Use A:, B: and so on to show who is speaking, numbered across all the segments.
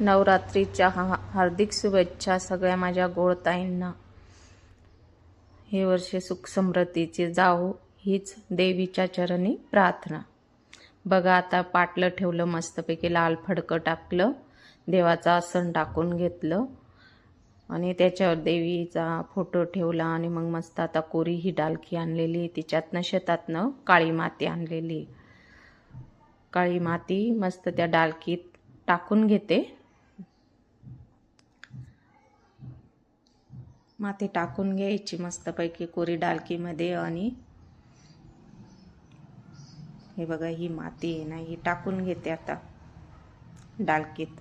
A: नवरात्रीच्या हा हार्दिक शुभेच्छा सगळ्या माझ्या गोडताईंना हे वर्ष सुखसमृद्धीचे जाऊ हीच देवीच्या चरणी प्रार्थना. बघा आता पाटलं ठेवलं मस्तपैकी लाल फडकं टाकलं देवाचं आसन टाकून घेतलं. आणि त्याच्यावर देवीचा फोटो ठेवला आणि मग मस्त आता कोरी ही डालखी आणलेली तिच्यातनं शेतातनं काळी माती आणलेली. काळी माती मस्त त्या डालकीत टाकून घेते. माती टाकून घ्यायची मस्तपैकी कोरी डालकीमध्ये आणि हे बघा ही माती आहे ना ही टाकून घेते आता डालकीत.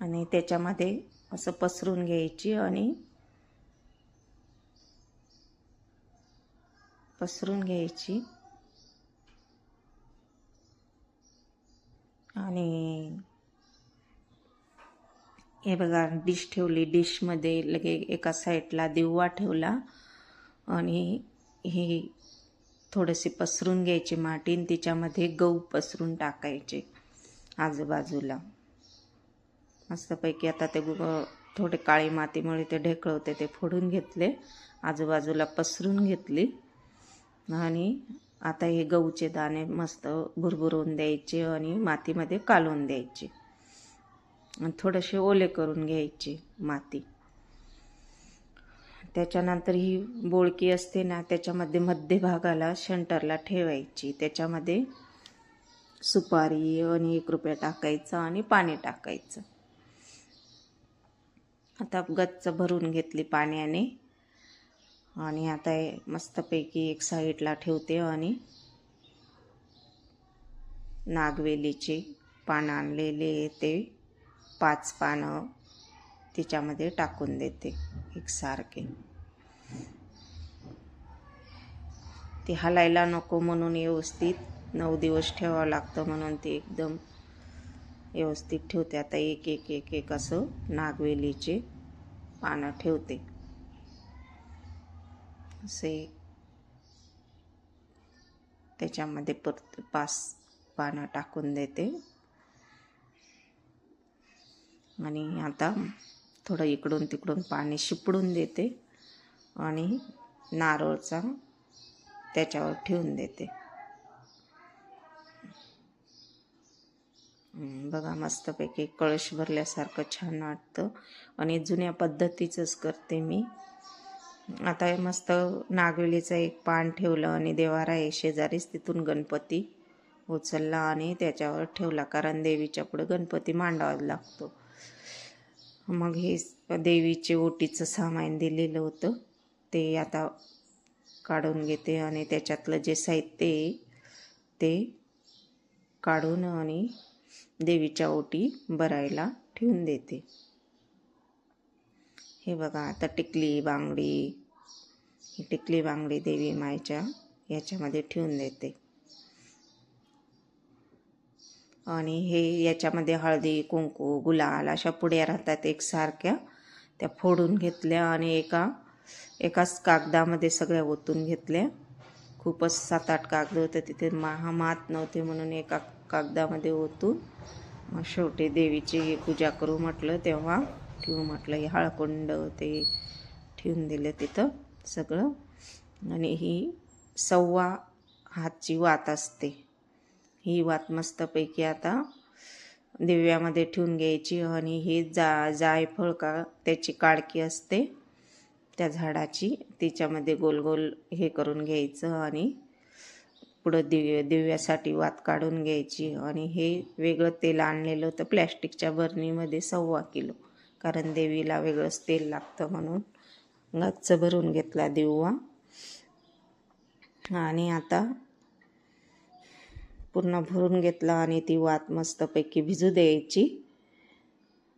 A: आणि त्याच्यामध्ये असं पसरून घ्यायची आणि पसरून घ्यायची. आणि हे बघा डिश ठेवली. डिशमध्ये लगे एका साईडला दिवा ठेवला आणि हे थोडेसे पसरून घ्यायचे माती आणि तिच्यामध्ये गहू पसरून टाकायचे आजूबाजूला. मस्तपैकी आता ते थोडे काळी मातीमुळे ते ढेकळ होते ते फोडून घेतले. आजूबाजूला पसरून घेतली. आणि आता हे गहूचे दाणे मस्त भुरभुरवून द्यायचे आणि मातीमध्ये कालवून द्यायचे. थोडेसे ओले करून घ्यायचे माती. त्याच्यानंतर ही बोळकी असते ना त्याच्यामध्ये मध्यभागाला शेंटरला ठेवायची. त्याच्यामध्ये सुपारी आणि एक रुपया टाकायचा आणि पाणी टाकायचं. आता गच्च भरून घेतली पाण्याने. आणि आता मस्तपैकी एक साईडला ठेवते आणि नागवेलीचे पानं आणलेले ते पाच पानं तिच्यामध्ये टाकून देते एकसारखे ते हलायला नको म्हणून व्यवस्थित नऊ दिवस ठेवावं लागतं म्हणून ते एकदम व्यवस्थित ठेवते. आता एक एक एक एक असं नागवेलीचे पानं ठेवते. असे त्याच्यामध्ये परत पाच पानं टाकून देते. आणि आता थोडं इकडून तिकडून पाणी शिपडून देते आणि नारळचा त्याच्यावर ठेवून देते. बघा मस्तपैकी कळश भरल्यासारखं छान वाटतं. आणि जुन्या पद्धतीचंच करते मी. आता मस्त नागवेलीचं एक पान ठेवलं आणि देवारा आहे शेजारीच तिथून गणपती उचलला आणि त्याच्यावर ठेवला कारण देवीच्या पुढे गणपती मांडावा लागतो. मग हे देवीचे ओटीचं सामान दिलेलं होतं. ते आता काढून घेते आणि त्याच्यातलं जे साहित्य आहे ते काढून आणि देवीच्या ओटी भरायला ठेवून देते. हे बघा आता टिकली बांगडी ही टिकली बांगडी देवी मायच्या याच्यामध्ये ठेवून देते. आणि हे याच्यामध्ये हळदी कुंकू गुलाल अशा पुड्या राहतात एकसारख्या. त्या फोडून घेतल्या आणि एका एकाच कागदामध्ये सगळ्या ओतून घेतल्या. खूपच सात आठ कागद होते तिथे. महामात नव्हते म्हणून एका कागदामध्ये ओतून मग शेवटी देवीची पूजा करू म्हटलं. तेव्हा ठेवू म्हटलं. हे हळकुंड ते ठेवून दिलं तिथं सगळं. आणि ही सव्वा हातची वात असते. ही वात मस्तपैकी आता दिव्यामध्ये ठेवून घ्यायची आणि ही जा जायफळ का त्याची काळकी असते. त्या झाडाची तिच्यामध्ये गोल गोल हे करून घ्यायचं आणि पुढं दिव्य दिव्यासाठी वात काढून घ्यायची. आणि हे वेगळं तेल आणलेलं होतं प्लॅस्टिकच्या बरणीमध्ये सव्वा किलो. कारण देवीला वेगळंच तेल लागतं म्हणून गच्च भरून घेतला दिवा. आणि आता पूर्ण भरून घेतला आणि ती वात मस्तपैकी भिजू द्यायची.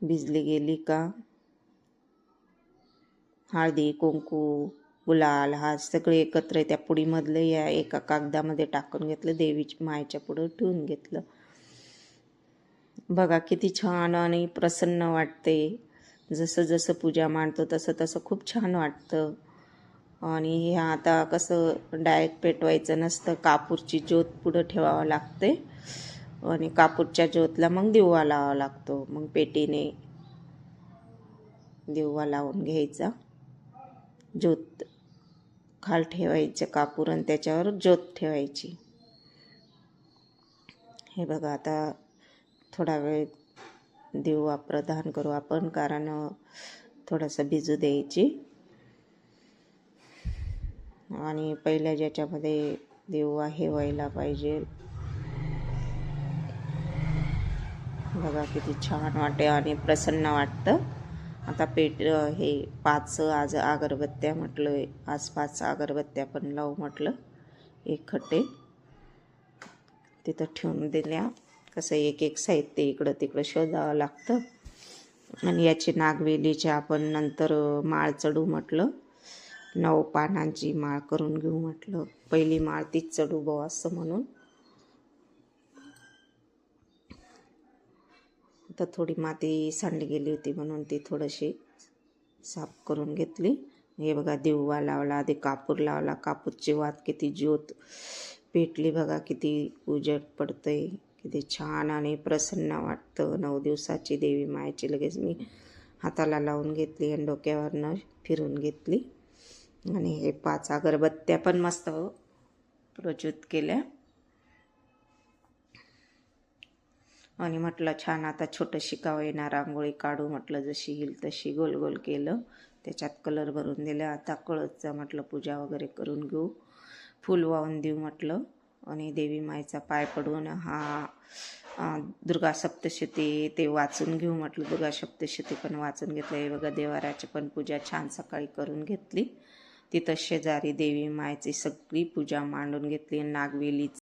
A: भिजली गेली का? हळदी कुंकू गुलाल हा सगळे एकत्र त्या पुडीमधले या एका कागदामध्ये टाकून घेतलं देवीच्या मायच्या पुढं ठेवून घेतलं. बघा किती छान आणि प्रसन्न वाटते. जसं जसं पूजा मांडतो तसं तसं खूप छान वाटतं. आणि हे आता कसं डायरेक्ट पेटवायचं नसतं कापूरची ज्योत पुढं ठेवावं लागते. आणि कापूरच्या ज्योतला मग दिवा लावावा लागतो. मग पेटीने दिवा लावून घ्यायचा. ज्योत खाल ठेवायचं कापूर आणि त्याच्यावर ज्योत ठेवायची. हे बघा आता थोडा वेळ दिवा प्रदान करू आपण कारण थोडंसं भिजू द्यायची. आणि पहिल्या ज्याच्यामध्ये दिवा हे व्हायला पाहिजे. बघा किती छान वाटते आणि प्रसन्न वाटतं. आता पेट हे पाच आज अगरबत्त्या म्हटलं आज पाच अगरबत्त्या पण लावू म्हटलं. एक खट्टे तिथं ठेवून दिल्या. कसं एक एक साहित्य इकडं तिकडं शोधावं लागतं. आणि याची नागवेलीची आपण नंतर माळ चढू म्हटलं. नऊ पानांची माळ करून घेऊ म्हटलं. पहिली माळ तीच चढू बो असं म्हणून. तर थोडी माती सांडली गेली होती म्हणून ती थोडीशी साफ करून घेतली. हे बघा दिवा लावला आधी कापूर लावला. कापूरची वात किती ज्योत पेटली बघा किती उजट पडतंय किती छान आणि प्रसन्न वाटतं. नऊ दिवसाची देवी मायाची लगेच मी हाताला लावून घेतली आणि डोक्यावरनं फिरून घेतली. आणि हे पाच अगरबत्त्या पण मस्त प्रज्वलित केल्या. आणि म्हटलं छान आता छोटं शिकावं येणार रांगोळी काढू म्हटलं जशी येईल तशी गोल गोल केलं. त्याच्यात कलर भरून दिलं आता कळतचा म्हटलं पूजा वगैरे करून घेऊ. फूल वाहून देऊ म्हटलं. आणि देवी मायचा पाय पडून हा दुर्गा सप्तशती ते वाचून घेऊ म्हटलं. दुर्गा सप्तशती पण वाचून घेतलं हे बघा देवाराची पण पूजा छान सकाळी करून घेतली. तिथं शेजारी देवी मायची सगळी पूजा मांडून घेतली. नागवेलीचं